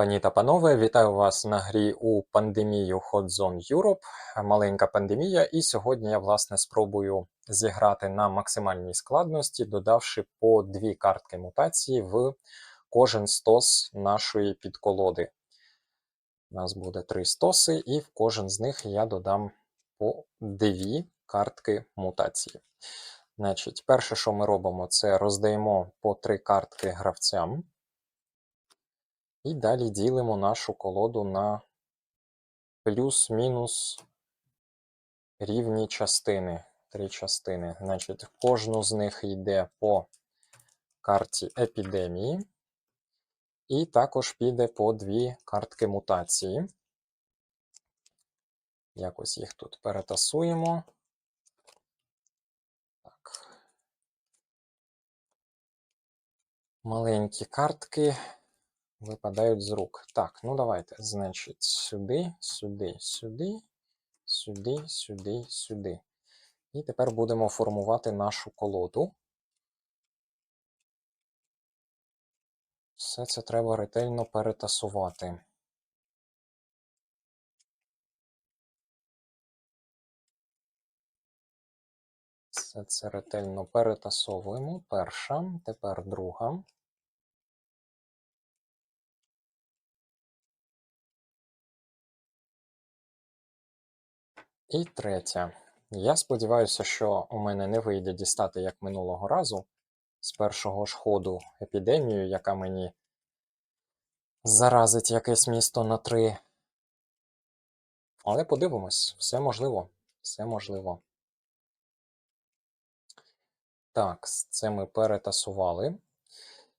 Пані та панове, вітаю вас на грі у пандемію Hot Zone Europe. Маленька пандемія, і сьогодні я власне спробую зіграти на максимальній складності, додавши по дві картки мутації в кожен стос нашої підколоди. У нас буде три стоси, і в кожен з них я додам по дві картки мутації. Значить, перше, що ми робимо, це роздаємо по три картки гравцям. І далі ділимо нашу колоду на плюс-мінус рівні частини. Три частини. Значить, кожну з них йде по карті епідемії. І також піде по дві картки мутації. Якось їх тут перетасуємо. Так. Маленькі картки випадають з рук. Так, ну давайте. Значить, сюди, сюди, сюди, сюди, сюди, сюди. І тепер будемо формувати нашу колоду. Все це треба ретельно перетасувати. Все це ретельно перетасовуємо. Перша, тепер друга. І третя. Я сподіваюся, що у мене не вийде дістати як минулого разу з першого ж ходу епідемію, яка мені заразить якесь місто на три. Але подивимось, все можливо. Все можливо. Так, це ми перетасували.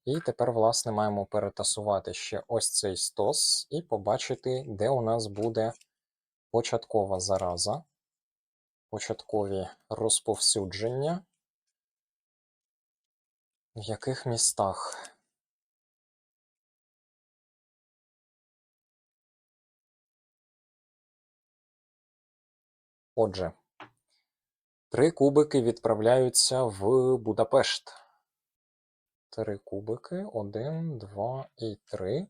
І тепер, власне, маємо перетасувати ще ось цей стос і побачити, де у нас буде початкова зараза, початкові розповсюдження, в яких містах. Отже, три кубики відправляються в Будапешт. Три кубики, один, два і три,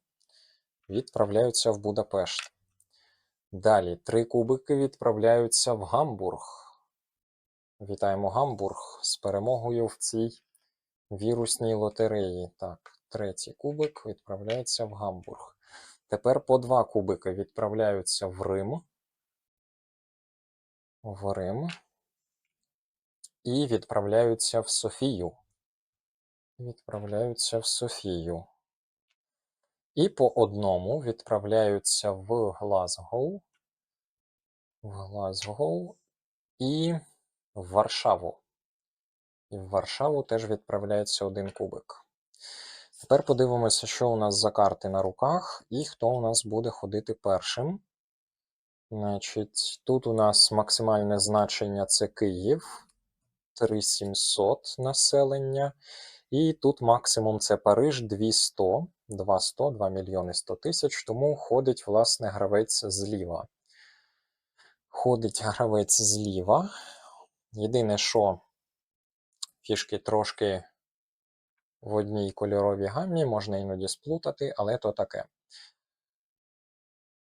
відправляються в Будапешт. Далі три кубики відправляються в Гамбург. Вітаємо Гамбург з перемогою в цій вірусній лотереї. Так, третій кубик відправляється в Гамбург. Тепер по два кубики відправляються в Рим. В Рим. І відправляються в Софію. Відправляються в Софію. І по одному відправляються в Глазгоу, в Глазгоу і в Варшаву. І в Варшаву теж відправляється один кубик. Тепер подивимося, що у нас за карти на руках, і хто у нас буде ходити першим. Значить, Тут у нас максимальне значення це Київ, 3700 населення. І тут максимум це Париж 200, 200, 2 мільйони 100 тисяч, тому ходить, власне, гравець зліва. Ходить гравець зліва. Єдине, що фішки трошки в одній кольоровій гаммі, можна іноді сплутати, але то таке.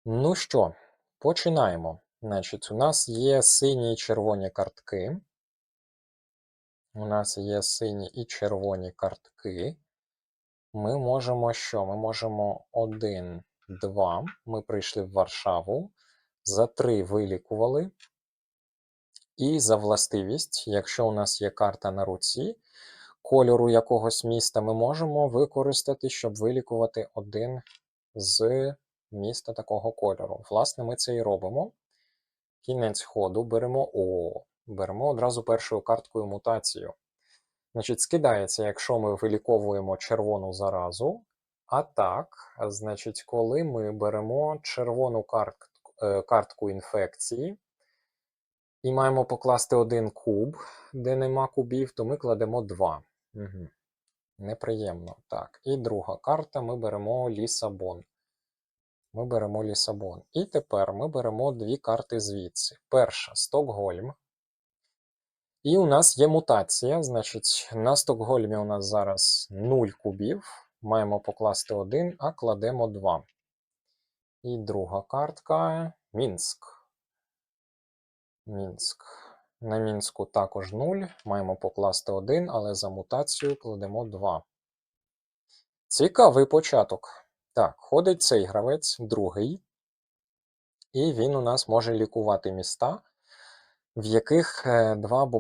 Ну що, починаємо. Значить, у нас є сині і червоні картки. У нас є сині і червоні картки. Ми можемо що? Ми можемо 1, 2. Ми прийшли в Варшаву. За 3 вилікували. І за властивість, якщо у нас є карта на руці, кольору якогось міста ми можемо використати, щоб вилікувати один з міста такого кольору. Власне, ми це і робимо. Кінець ходу беремо О. Беремо одразу першою карткою мутацію. Значить, скидається, якщо ми виліковуємо червону заразу. А так, значить, коли ми беремо червону картку, картку інфекції і маємо покласти один куб, де нема кубів, то ми кладемо два. Угу. Неприємно. Так. І друга карта ми беремо Лісабон. Ми беремо Лісабон. І тепер ми беремо дві карти звідси. Перша Стокгольм. І у нас є мутація. Значить, на Стокгольмі у нас зараз 0 кубів. Маємо покласти 1, а кладемо 2. І друга картка Мінськ. Мінськ. На Мінську також 0. Маємо покласти 1, але за мутацію кладемо 2. Цікавий початок. Так, ходить цей гравець, другий. І він у нас може лікувати міста, в яких е, два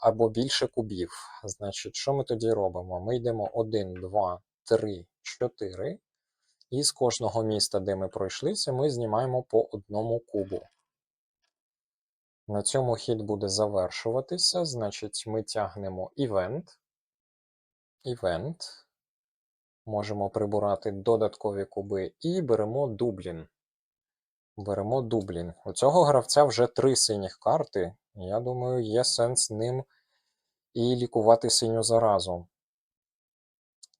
або більше кубів. Значить, що ми тоді робимо? Ми йдемо 1, 2, 3, 4. І з кожного міста, де ми пройшлися, ми знімаємо по одному кубу. На цьому хід буде завершуватися. Значить, ми тягнемо івент. Івент. Можемо прибирати додаткові куби і беремо Дублін. Беремо Дублін. У цього гравця вже три синіх карти. Я думаю, є сенс ним і лікувати синю заразу.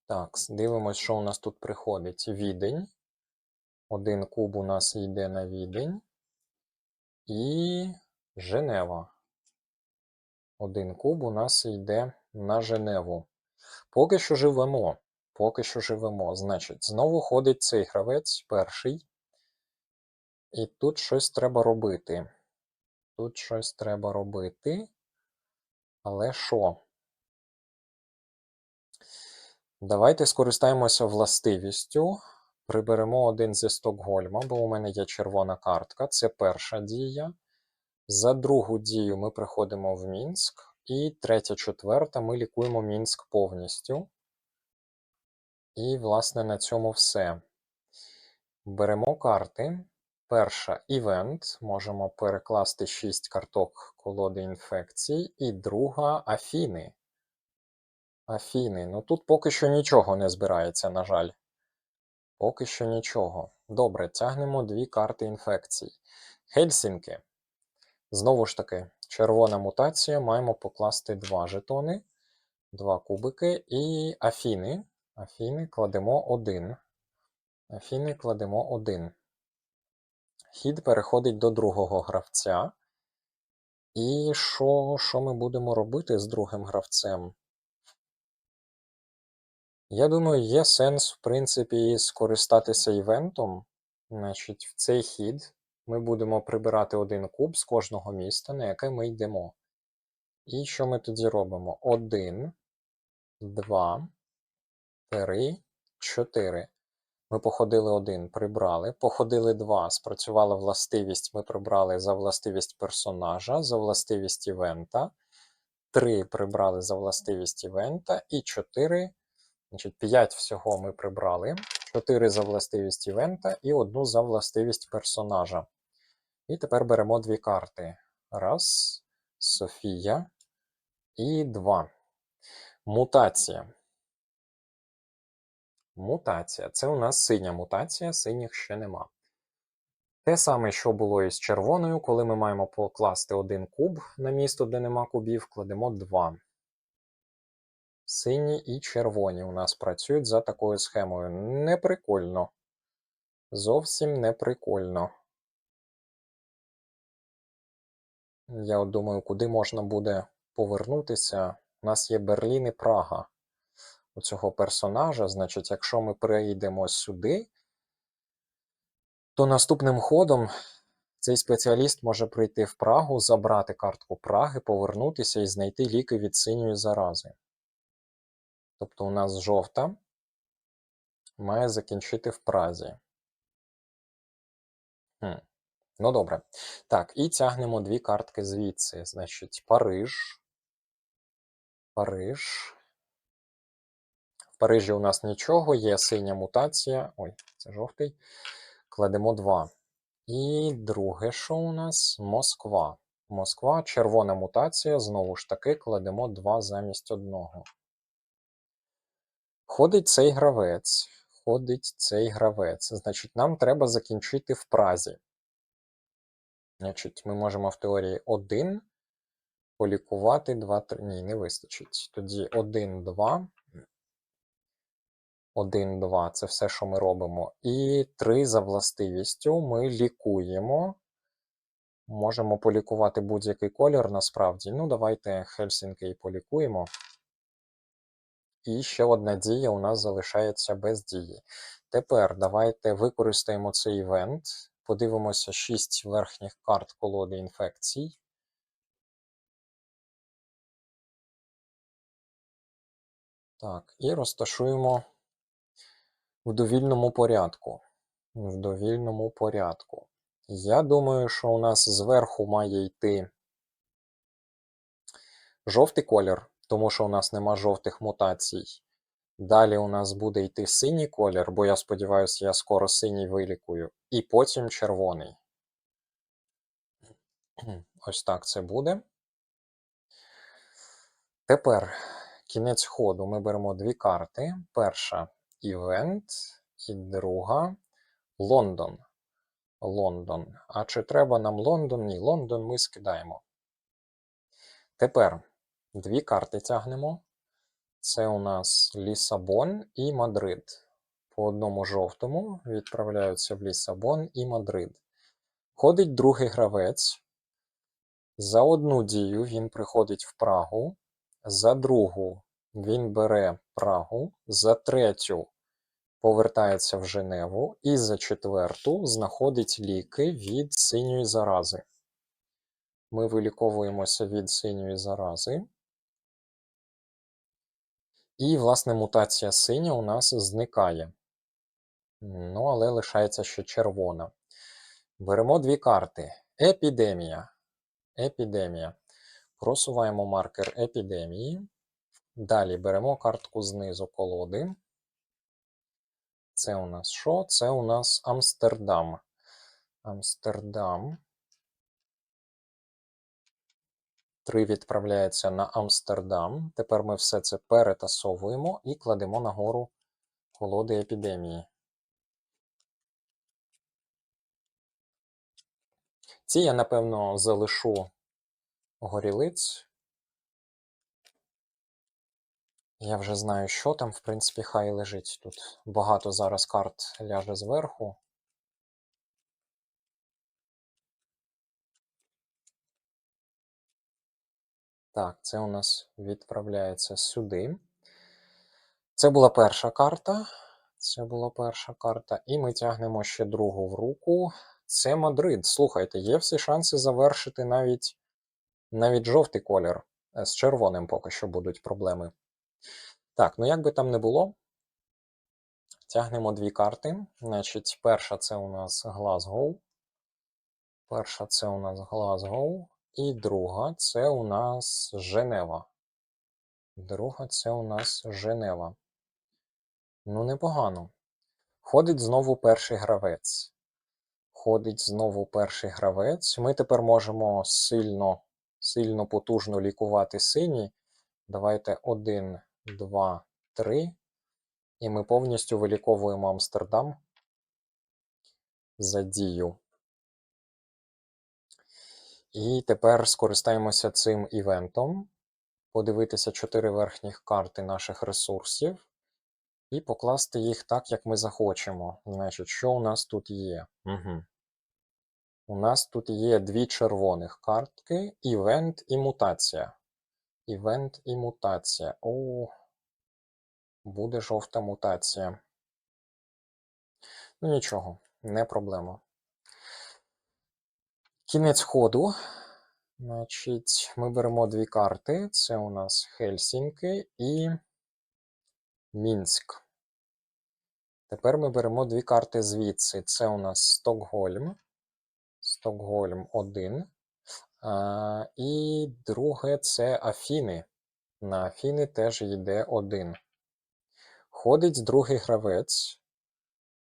Так, дивимось, що у нас тут приходить. Відень. Один куб у нас йде на відень. І Женева. Один куб у нас йде на Женеву. Поки що живемо. Поки що живемо. Значить, знову ходить цей гравець перший. І тут щось треба робити. Тут щось треба робити. Але що? Давайте скористаємося властивістю. Приберемо один зі Стокгольма, бо у мене є червона картка. Це перша дія. За другу дію ми приходимо в Мінськ. І третя, четверта ми лікуємо Мінськ повністю. І, власне, на цьому все. Беремо карти. Перша івент. Можемо перекласти 6 карток колоди інфекцій. І друга Афіни. Афіни. Ну тут поки що нічого не збирається, на жаль. Поки що нічого. Добре, тягнемо дві карти інфекцій. Хельсінки. Знову ж таки, червона мутація. Маємо покласти два жетони, два кубики. І Афіни. Афіни кладемо один. Афіни кладемо один. Хід переходить до другого гравця. І що, що ми будемо робити з другим гравцем? Я думаю, є сенс, в принципі, скористатися івентом. Значить, в цей хід ми будемо прибирати один куб з кожного міста, на яке ми йдемо. І що ми тоді робимо? Один, два, три, чотири. Ми походили один, прибрали. Походили два, спрацювала властивість, ми прибрали за властивість персонажа, за властивість івента. Три прибрали за властивість івента. І чотири. Значить, 5 всього ми прибрали, 4 за властивість івента і одну за властивість персонажа. І тепер беремо дві карти. Раз, Софія і два. Мутація. Мутація. Це у нас синя мутація, синіх ще нема. Те саме, що було із червоною, коли ми маємо покласти один куб на місто, де нема кубів, кладемо два. Сині і червоні у нас працюють за такою схемою. Неприкольно. Зовсім неприкольно. Я думаю, куди можна буде повернутися. У нас є Берлін і Прага у цього персонажа. Значить, якщо ми перейдемо сюди, то наступним ходом цей спеціаліст може прийти в Прагу, забрати картку Праги, повернутися і знайти ліки від синьої зарази. Тобто у нас жовта має закінчити в Празі. Хм. Ну, добре. Так, і тягнемо дві картки звідси. Значить, Париж. Париж. Парижі у нас нічого, є синя мутація. Ой, це жовтий. Кладемо два. І друге, що у нас? Москва. Москва, червона мутація. Знову ж таки, кладемо два замість одного. Ходить цей гравець. Ходить цей гравець. Значить, нам треба закінчити в Празі. Значить, ми можемо в теорії 1 полікувати 2, 3. Ні, не вистачить. Тоді 1, 2. 1, 2 це все, що ми робимо. І 3 за властивістю ми лікуємо. Можемо полікувати будь-який колір насправді. Ну, давайте Хельсінки і полікуємо. і ще одна дія у нас залишається без дії. Тепер давайте використаємо цей івент, подивимося 6 верхніх карт колоди інфекцій. Так, і розташуємо в довільному порядку. В довільному порядку. Я думаю, що у нас зверху має йти жовтий колір, тому що у нас нема жовтих мутацій. Далі у нас буде йти синій колір, бо я сподіваюся, я скоро синій вилікую, і потім червоний. Ось так це буде. Тепер кінець ходу ми беремо дві карти. Перша івент, і друга Лондон. Лондон. А чи треба нам Лондон? Ні, Лондон ми скидаємо. Тепер дві карти тягнемо. Це у нас Лісабон і Мадрид. По одному жовтому відправляються в Лісабон і Мадрид. Ходить другий гравець. За одну дію він приходить в Прагу. За другу він бере Прагу. За третю повертається в Женеву. І за четверту знаходить ліки від синьої зарази. Ми виліковуємося від синьої зарази. І, власне, мутація синя у нас зникає. Ну, але лишається ще червона. Беремо дві карти. Епідемія. Епідемія. Просуваємо маркер епідемії. Далі беремо картку знизу колоди. Це у нас що? Це у нас Амстердам. Амстердам. Три відправляється на Амстердам. Тепер ми все це перетасовуємо і кладемо нагору колоди епідемії. Ці я, напевно, залишу горілиць. Я вже знаю, що там, в принципі, хай лежить тут. Багато зараз карт ляже зверху. Так, це у нас відправляється сюди. Це була перша карта. Це була перша карта. І ми тягнемо ще другу в руку. Це Мадрид. Слухайте, є всі шанси завершити навіть навіть жовтий колір. З червоним поки що будуть проблеми. Так, ну як би там не було, тягнемо дві карти. Значить, перша це у нас Глазгоу. Перша це у нас Глазгоу. І друга це у нас Женева. Друга це у нас Женева. Ну, непогано. Ходить знову перший гравець. Ходить знову перший гравець. Ми тепер можемо сильно, сильно потужно лікувати сині. Давайте один, два, три. І ми повністю виліковуємо Амстердам за дію. І тепер скористаємося цим івентом. Подивитися чотири верхніх карти наших ресурсів. І покласти їх так, як ми захочемо. Значить, що у нас тут є? Угу. У нас тут є дві червоних картки: івент і мутація. Івент і мутація. О, буде жовта мутація. Ну нічого, не проблема. Кінець ходу. Значить, Ми беремо дві карти. Це у нас Хельсінки і Мінськ. Тепер ми беремо дві карти звідси. Це у нас Стокгольм. Стокгольм 1. А, І друге це Афіни. На Афіни теж йде один. Ходить другий гравець.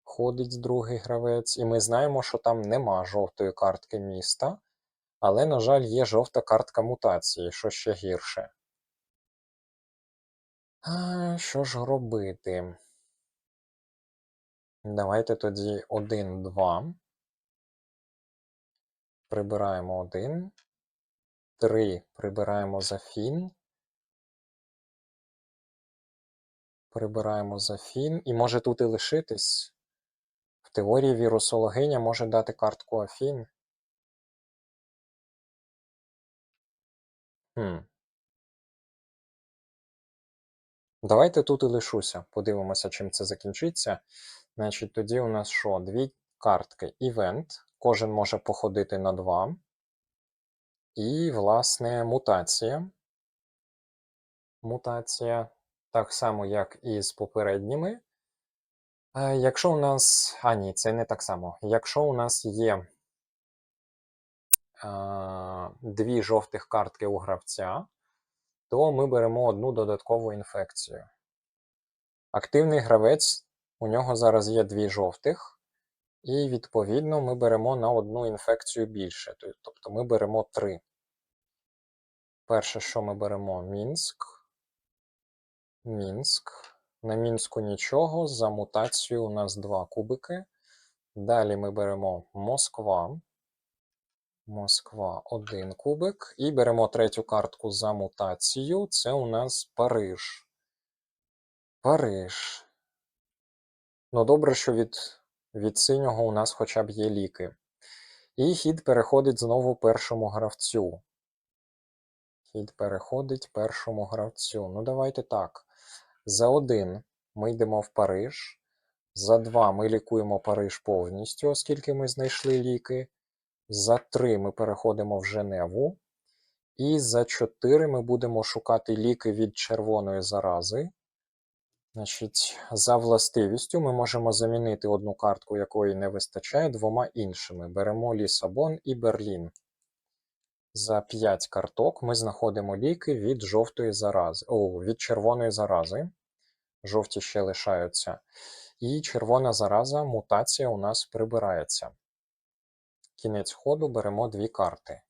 Ходить другий гравець. І ми знаємо, що там нема жовтої картки міста. Але, на жаль, є жовта картка мутації, що ще гірше. А, Що ж робити? Давайте тоді 1, 2. Прибираємо 1. 3 прибираємо за фін. Прибираємо за фін. І може тут і лишитись. В теорії вірусологиня може дати картку Афін. Хм. Давайте тут і лишуся. Подивимося, чим це закінчиться. Значить, тоді у нас що? Дві картки Event. Кожен може походити на два. І, власне, мутація. Мутація. Так само, як і з попередніми. Якщо у нас. А, ні, це не так само. Якщо у нас є а, дві жовтих картки у гравця, то ми беремо одну додаткову інфекцію. Активний гравець, у нього зараз є дві жовтих, і відповідно ми беремо на одну інфекцію більше. Тобто ми беремо три. Перше, що ми беремо Мінськ. Мінськ. На Мінську нічого. За мутацію у нас два кубики. Далі ми беремо Москва. Москва один кубик. І беремо третю картку за мутацію. Це у нас Париж. Париж. Ну, добре, що від, від синього у нас хоча б є ліки. І хід переходить знову першому гравцю. Хід переходить першому гравцю. Ну, давайте так. За один ми йдемо в Париж. За два ми лікуємо Париж повністю, оскільки ми знайшли ліки. За три ми переходимо в Женеву. І за 4 ми будемо шукати ліки від червоної зарази. Значить, за властивістю ми можемо замінити одну картку, якої не вистачає, двома іншими. Беремо Лісабон і Берлін. За 5 карток ми знаходимо ліки від жовтої зарази. О, від червоної зарази. Жовті ще лишаються. І червона зараза, мутація у нас прибирається. Кінець ходу беремо дві карти.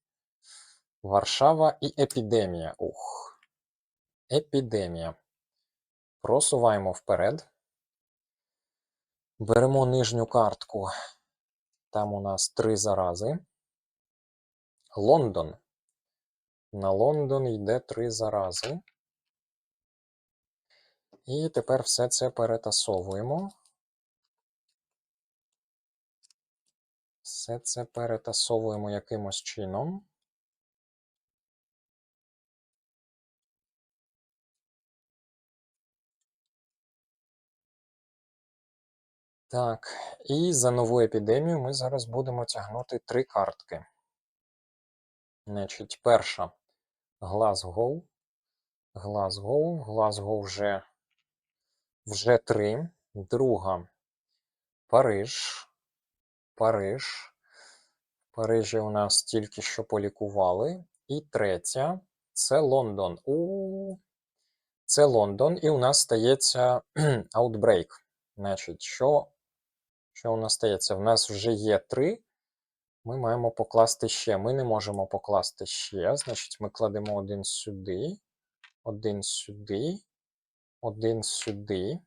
Варшава і епідемія. Ух. Епідемія. Просуваємо вперед. Беремо нижню картку. Там у нас три зарази. Лондон. На Лондон йде три зарази. І тепер все це перетасовуємо. Все це перетасовуємо якимось чином. Так, і за нову епідемію ми зараз будемо тягнути три картки. Значить, перша Глазгоу. Глазгоу. Глазгоу вже, вже три. Друга Париж. Париж. В Парижі у нас тільки що полікували. І третя це Лондон. У це Лондон, і у нас стається Outbreak. Значить, що, що у нас стається? У нас вже є три. Ми маємо покласти ще. Ми не можемо покласти ще. Значить, ми кладемо один сюди, один сюди, один сюди.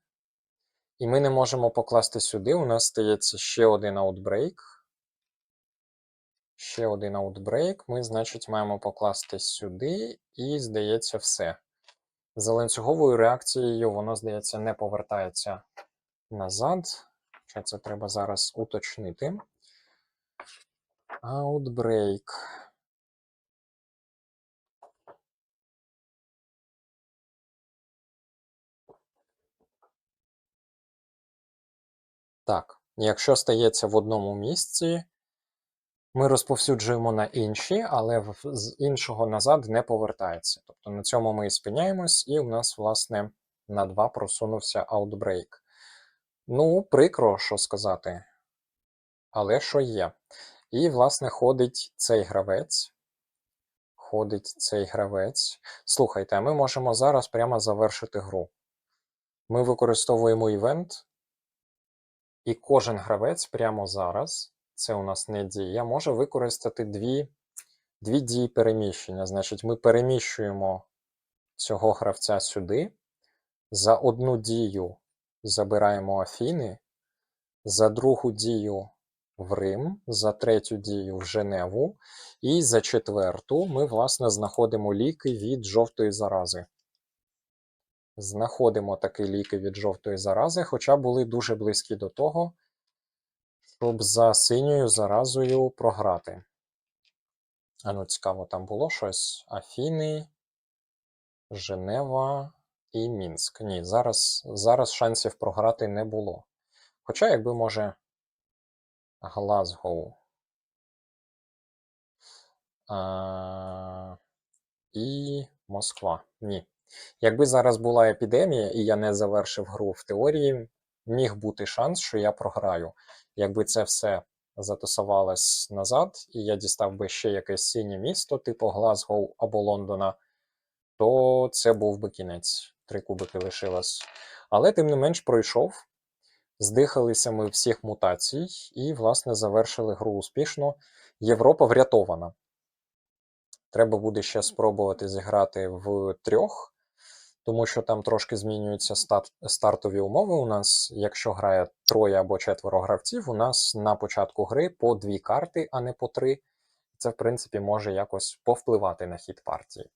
І ми не можемо покласти сюди. У нас стається ще один Outbreak. Ще один Outbreak. Ми, значить, маємо покласти сюди, і, здається, все. За ланцюговою реакцією воно, здається, не повертається назад. Хоча це треба зараз уточнити. Outbreak. Так, якщо стається в одному місці, ми розповсюджуємо на інші, але з іншого назад не повертається. Тобто на цьому ми і спиняємось, і у нас, власне, на 2 просунувся Outbreak. Ну, прикро, що сказати. Але що є? І, власне, ходить цей гравець. Ходить цей гравець. Слухайте, ми можемо зараз прямо завершити гру. Ми використовуємо івент, і кожен гравець прямо зараз, це у нас не дія, може використати дві, дві дії переміщення. Значить, ми переміщуємо цього гравця сюди. За одну дію забираємо Афіни, за другу дію в Рим, за третю дію в Женеву, і за четверту ми, власне, знаходимо ліки від жовтої зарази. Знаходимо такі ліки від жовтої зарази, хоча були дуже близькі до того, щоб за синьою заразою програти. А ну, цікаво, там було щось. Афіни, Женева. і Мінськ. Ні, зараз, зараз шансів програти не було. Хоча, якби може, Глазгоу. А, і Москва. Ні. Якби зараз була епідемія, і я не завершив гру в теорії, міг бути шанс, що я програю. Якби це все затусувалось назад, і я дістав би ще якесь синє місто, типу Глазгоу або Лондона, то це був би кінець. Три кубики лишилось. Але тим не менш пройшов. Здихалися ми всіх мутацій і, власне, завершили гру успішно. Європа врятована. Треба буде ще спробувати зіграти в трьох, тому що там трошки змінюються старт, стартові умови. У нас, якщо грає троє або четверо гравців, у нас на початку гри по дві карти, а не по три. Це, в принципі, може якось повпливати на хід партії.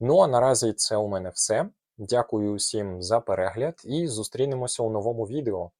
Ну а наразі це у мене все. Дякую усім за перегляд і зустрінемося у новому відео.